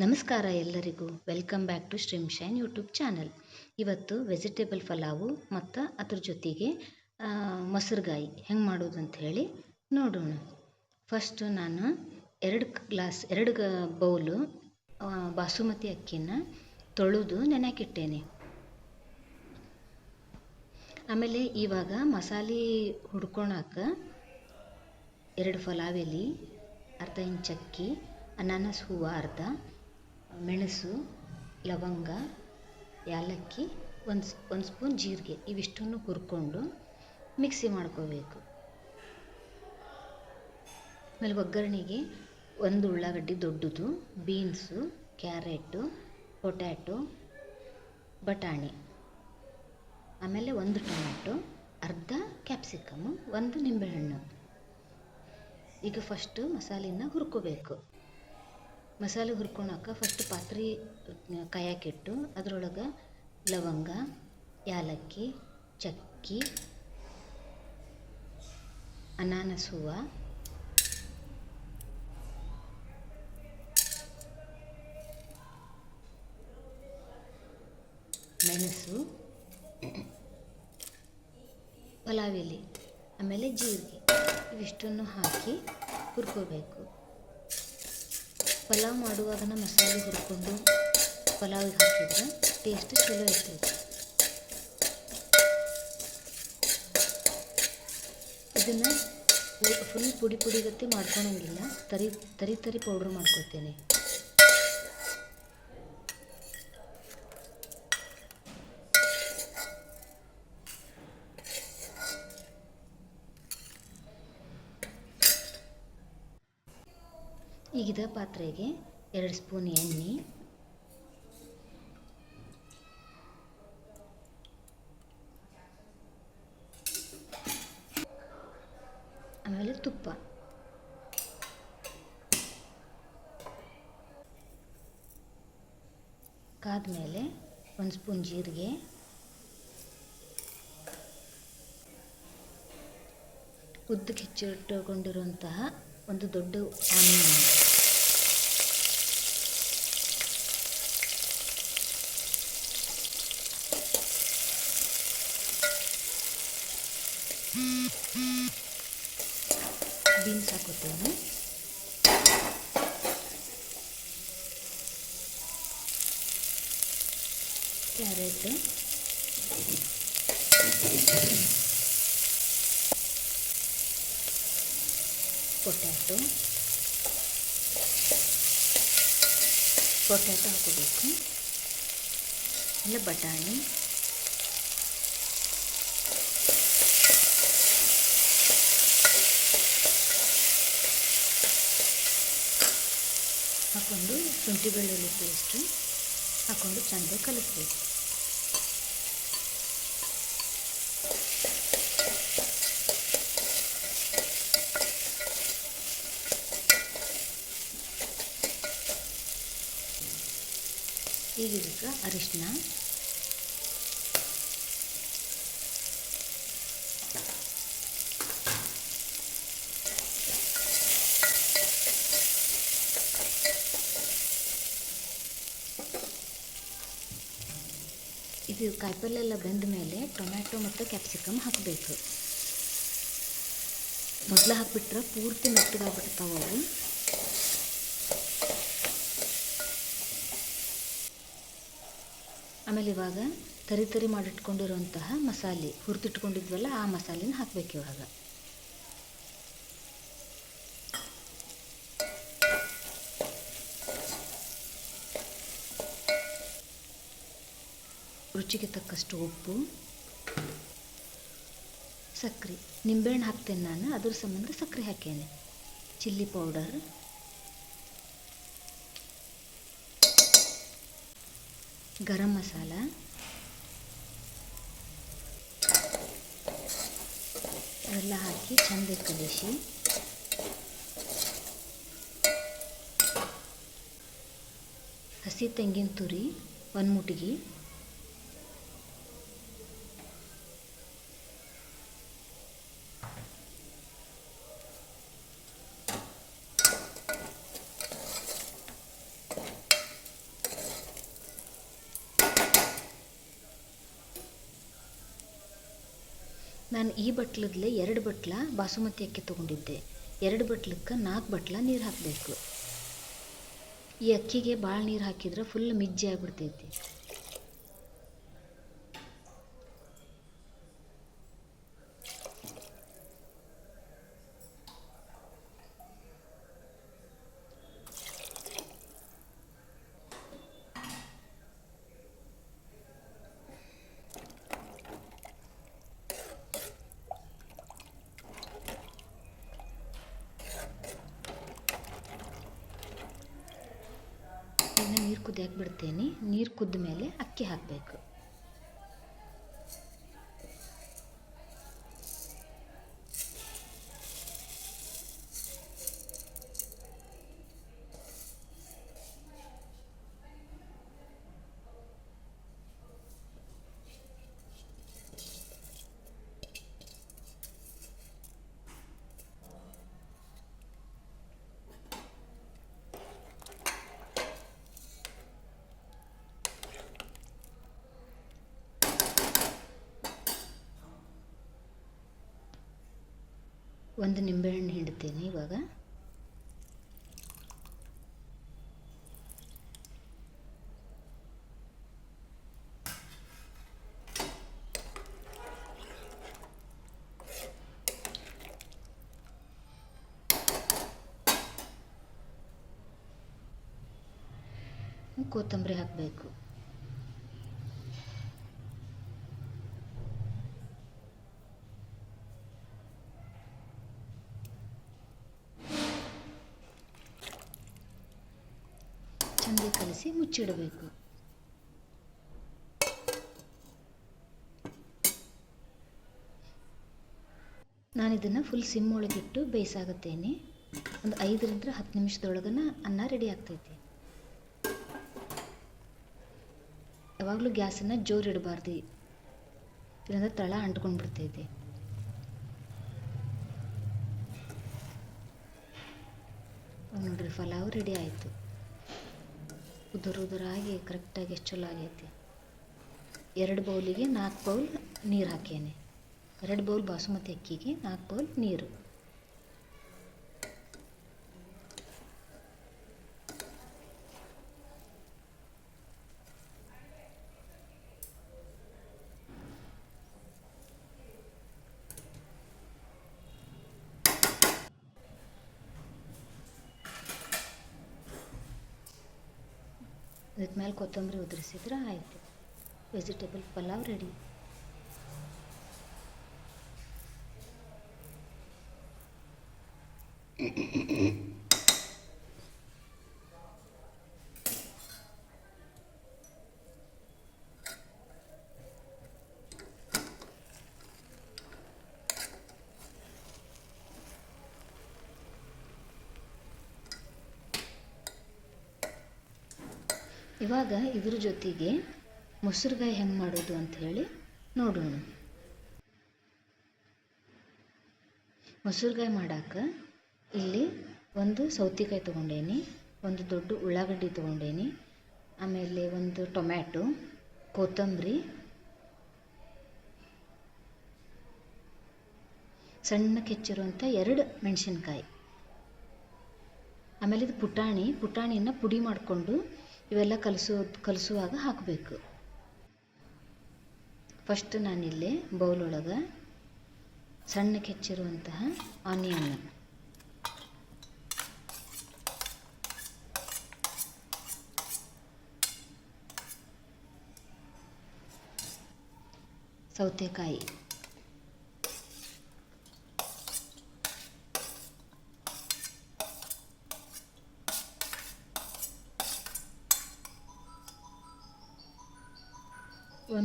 ನಮಸ್ಕಾರ ಎಲ್ಲರಿಗೂ. Welcome back to stream shine YouTube channel ಇವತ್ತು ವೆಜಿಟೇಬಲ್ ಪಲಾವು ಮತ್ತು ಅದ್ರ ಜೊತೆಗೆ ಮೊಸರುಗಾಯಿ. ಹೆಂಗೆ ಮಾಡೋದು ಅಂತ ಹೇಳಿ ನೋಡೋಣ. ಫಸ್ಟು ನಾನು ಎರಡು ಗ್ಲಾಸ್ ಎರಡು ಬೌಲು ಬಾಸುಮತಿ ಅಕ್ಕಿನ ತೊಳೆದು ನೆನೆಯಾಕಿಟ್ಟೇನೆ. ಆಮೇಲೆ ಇವಾಗ ಮಸಾಲೆ ಹುಡ್ಕೊಳಕ ಎರಡು ಫಲಾವೆಲಿ ಅರ್ಧ ಇಂಚಕ್ಕಿ ಅನಾನಸ್ ಹೂವು ಅರ್ಧ ಮೆಣಸು, ಲವಂಗ ಏಲಕ್ಕಿ ಒಂದು ಒಂದು ಸ್ಪೂನ್ ಜೀರಿಗೆ ಇವಿಷ್ಟನ್ನು ಹುರ್ಕೊಂಡು ಮಿಕ್ಸಿ ಮಾಡ್ಕೋಬೇಕು. ಆಮೇಲೆ ಒಗ್ಗರಣೆಗೆ ಒಂದು ಉಳ್ಳಾಗಡ್ಡಿ ದೊಡ್ಡದು, ಬೀನ್ಸು, ಕ್ಯಾರೆಟು, ಪೊಟ್ಯಾಟೊ, ಬಟಾಣಿ, ಆಮೇಲೆ ಒಂದು ಟೊಮ್ಯಾಟೊ, ಅರ್ಧ ಕ್ಯಾಪ್ಸಿಕಮ್ಮು ಒಂದು ನಿಂಬೆಹಣ್ಣು. ಈಗ ಫಸ್ಟು ಮಸಾಲೆನ ಹುರ್ಕೋಬೇಕು. ಮಸಾಲೆ ಹುರ್ಕೊಳಕ್ಕೆ ಫಸ್ಟ್ ಪಾತ್ರೆ ಕಾಯಕ್ಕಿಟ್ಟು ಅದ್ರೊಳಗೆ ಲವಂಗ, ಯಾಲಕ್ಕಿ, ಚಕ್ಕಿ, ಅನಾನಸ್ ಹೂವು, ಮೆಣಸು, ಪಲಾವ್ ಎಲೆ, ಆಮೇಲೆ ಜೀರಿಗೆ, ಇವಿಷ್ಟನ್ನು ಹಾಕಿ ಹುರ್ಕೋಬೇಕು. ಪಲಾವ್ ಮಾಡುವಾಗ ಮಸಾಲೆ ಹುರ್ಕೊಂಡು ಪಲಾವಿಗೆ ಹಾಕಿದ್ರೆ ಟೇಸ್ಟ್ ಚಲೋ ಇರ್ತೈತಿ ಇದನ್ನು ಫುಲ್ ಪುಡಿ ಪುಡಿಗತ್ತಿ ಗತಿ ಮಾಡ್ಕೊಳಂಗಿಲ್ಲ. ತರಿ ತರಿ ತರಿ ಪೌಡ್ರ್ ಮಾಡ್ಕೊತೇನೆ ಈಗಿದ ಪಾತ್ರೆಗೆ ಎರಡು ಸ್ಪೂನ್ ಎಣ್ಣೆ. ಆಮೇಲೆ ತುಪ್ಪ. ಕಾದ್ಮೇಲೆ ಒಂದು ಸ್ಪೂನ್ ಜೀರಿಗೆ. ಉದ್ದಕ್ಕೆ ಹೆಚ್ಚಿಟ್ಟುಕೊಂಡಿರುವಂತಹ ಒಂದು ದೊಡ್ಡ ಆನಿಯನ್ ಬೀನ್ಸ್ ಹಾಕುತ್ತೇನೆ ಕ್ಯಾರೆಟ್. ಪೊಟ್ಯಾಟೊ ಪೊಟ್ಯಾಟೊ ಹಾಕೋಬೇಕು ಆಮೇಲೆ ಬಟಾಣಿ ಹಾಕ್ಕೊಂಡು ಶುಂಠಿ ಬೆಳ್ಳುಳ್ಳಿ ಪೇಸ್ಟು ಹಾಕ್ಕೊಂಡು ಚೆಂದ ಕಲಿಸ್ಬೇಕು ಈಗ ಇದಕ್ಕೆ ಅರಿಶಿನ. ಇದು ಕಾಯಿಪಲ್ಲೆಲ್ಲ ಬೆಂದ ಮೇಲೆ ಟೊಮ್ಯಾಟೊ ಮತ್ತು ಕ್ಯಾಪ್ಸಿಕಮ್ ಹಾಕಬೇಕು. ಮೊದಲು ಹಾಕಿಬಿಟ್ರೆ ಪೂರ್ತಿ ಮೆತ್ತಗಾಗ್ಬಿಡ್ತಾವೆ ಅವು. ಆಮೇಲೆ ಇವಾಗ ತರಿ ತರಿ ಮಾಡಿಟ್ಕೊಂಡಿರುವಂತಹ ಮಸಾಲೆ ಹುರಿದಿಟ್ಕೊಂಡಿದ್ವಲ್ಲ ಆ ಮಸಾಲೆನ ಹಾಕ್ಬೇಕು ಇವಾಗ. ರುಚಿಗೆ ತಕ್ಕಷ್ಟು ಉಪ್ಪು ಸಕ್ಕರೆ ನಿಂಬೆಹಣ್ಣು ಹಾಕ್ತೇನೆ ನಾನು, ಅದ್ರ ಸಂಬಂಧ ಸಕ್ಕರೆ ಹಾಕೇನೆ. Chilli powder garam masala. ಅವೆಲ್ಲ ಹಾಕಿ ಚೆಂದ ಕಲಿಸಿ ಹಸಿ ತೆಂಗಿನ ತುರಿ ಒಂದು ಮುಟ್ಗಿ. ನಾನು ಈ ಬಟ್ಲದ್ಲೆ ಎರಡು ಬಟ್ಲ ಬಾಸುಮತಿ ಅಕ್ಕಿ ತೊಗೊಂಡಿದ್ದೆ. ಎರಡು ಬಟ್ಲಕ್ಕೆ ನಾಲ್ಕು ಬಟ್ಲ ನೀರು ಹಾಕಬೇಕು. ಈ ಅಕ್ಕಿಗೆ ಭಾಳ ನೀರು ಹಾಕಿದ್ರೆ ಫುಲ್ ಮಿಜ್ಜಿ ಆಗಿಬಿಡ್ತೈತಿ ಇನ್ನು ನೀರು ಕುದಿಯಕ್ಕೆ ಬಿಡ್ತೀನಿ. ನೀರು ಕುದ್ದ ಮೇಲೆ ಅಕ್ಕಿ ಹಾಕಬೇಕು. ಒಂದು ನಿಂಬೆಹಣ್ಣು ಹಿಂಡ್ತೇನೆ ಇವಾಗ. ಕೊತ್ತಂಬರಿ ಹಾಕಬೇಕು ಚೆಂದ ಕಲಸಿ ಮುಚ್ಚಿಡಬೇಕು. ನಾನು ಇದನ್ನು ಫುಲ್ ಸಿಮ್ ಒಳಗಿಟ್ಟು ಬೇಯಿಸಾಗುತ್ತೇನೆ. ಒಂದು ಐದರಿಂದ ಹತ್ತು ನಿಮಿಷದೊಳಗನ ಅನ್ನ ರೆಡಿ ಆಗ್ತೈತಿ. ಯಾವಾಗಲೂ ಗ್ಯಾಸನ್ನು ಜೋರು ಇಡಬಾರ್ದು. ಇದರಿಂದ ತಳ ಅಂಟ್ಕೊಂಡು ಬಿಡ್ತೈತಿ ನೋಡ್ರಿ, ಪಲಾವ್ ರೆಡಿ ಆಯಿತು. ಉದುರು ಉದುರಾಗಿ ಕರೆಕ್ಟಾಗಿ ಎಷ್ಟು ಚಲೋ ಆಗೈತಿ? ಎರಡು ಬೌಲಿಗೆ ನಾಲ್ಕು ಬೌಲ್ ನೀರು ಹಾಕೇನೆ ಎರಡು ಬೌಲ್ ಬಾಸುಮತಿ ಅಕ್ಕಿಗೆ ನಾಲ್ಕು ಬೌಲ್ ನೀರು. ಮೇಲೆ ಕೊತ್ತಂಬರಿ ಉದುರಿಸಿದ್ರೆ ಆಯಿತು. ವೆಜಿಟೇಬಲ್ ಪಲಾವ್ ರೆಡಿ ಇವಾಗ ಇದ್ರ ಜೊತೆಗೆ ಮೊಸರುಗಾಯಿ ಹೆಂಗೆ ಮಾಡೋದು ಅಂತ ಹೇಳಿ ನೋಡೋಣ. ಮೊಸರುಗಾಯಿ ಮಾಡಕ್ಕೆ ಇಲ್ಲಿ ಒಂದು ಸೌತೆಕಾಯಿ ತೊಗೊಂಡೇನಿ, ಒಂದು ದೊಡ್ಡ ಉಳ್ಳಾಗಡ್ಡಿ ತೊಗೊಂಡೇನಿ, ಆಮೇಲೆ ಒಂದು ಟೊಮ್ಯಾಟೊ, ಕೊತ್ತಂಬರಿ, ಸಣ್ಣ ಕೆಚ್ಚಿರುವಂಥ ಎರಡು ಮೆಣಸಿನ್ಕಾಯಿ. ಆಮೇಲೆ ಇದು ಪುಟಾಣಿ ಪುಟಾಣಿನ ಪುಡಿ ಮಾಡಿಕೊಂಡು ಇವೆಲ್ಲ ಕಲಸೋ ಕಲಸುವಾಗ ಹಾಕಬೇಕು. ಫಸ್ಟ್ ನಾನಿಲ್ಲಿ ಬೌಲ್ ಒಳಗೆ ಸಣ್ಣಕ್ಕೆ ಹೆಚ್ಚಿರುವಂತಹ ಆನಿಯನ್ ಸೌತೆಕಾಯಿ.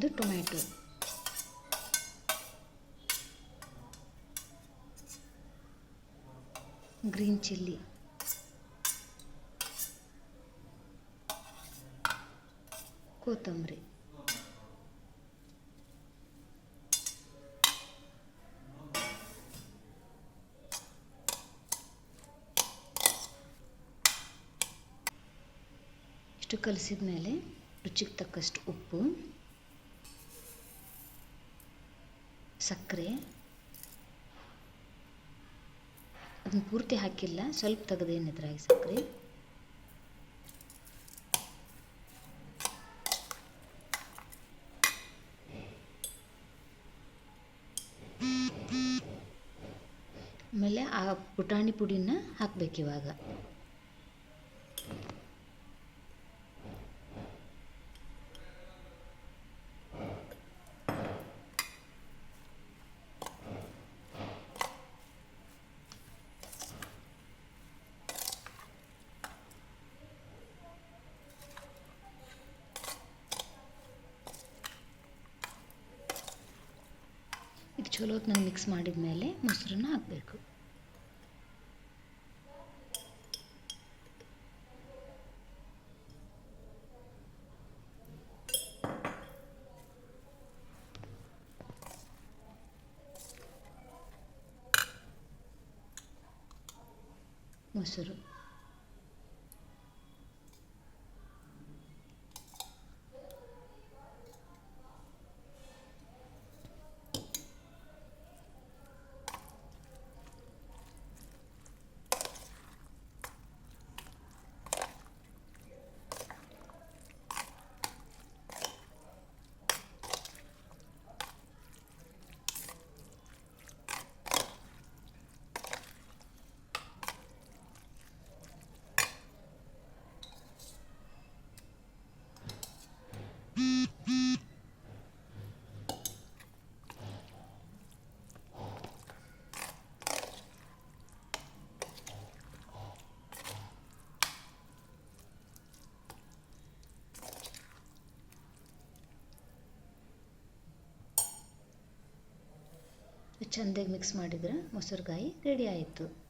ಒಂದು ಟೊಮ್ಯಾಟೊ. Green chilli. ಕೊತ್ತಂಬರಿ. ಇಷ್ಟು ಕಲಸಿದ ಮೇಲೆ ರುಚಿಗೆ ತಕ್ಕಷ್ಟು ಉಪ್ಪು. ಸಕ್ಕರೆ. ಅದನ್ನ ಪೂರ್ತಿ ಹಾಕಿಲ್ಲ ಸ್ವಲ್ಪ ತೆಗೆದೇನು ಇದ್ರಾಗಿ ಸಕ್ಕರೆ. ಆಮೇಲೆ ಆ ಪುಟಾಣಿ ಪುಡಿನ ಹಾಕ್ಬೇಕು ಇವಾಗ. ಇದು ಚಲೋ ಹೊತ್ನಾಗ ಮಿಕ್ಸ್ ಮಾಡಿದ ಮೇಲೆ ಮೊಸರನ್ನ ಹಾಕಬೇಕು. ಮೊಸರು. ಚೆಂದಾಗಿ ಮಿಕ್ಸ್ ಮಾಡಿದ್ರೆ ಮೊಸರುಗಾಯಿ ರೆಡಿ ಆಯಿತು.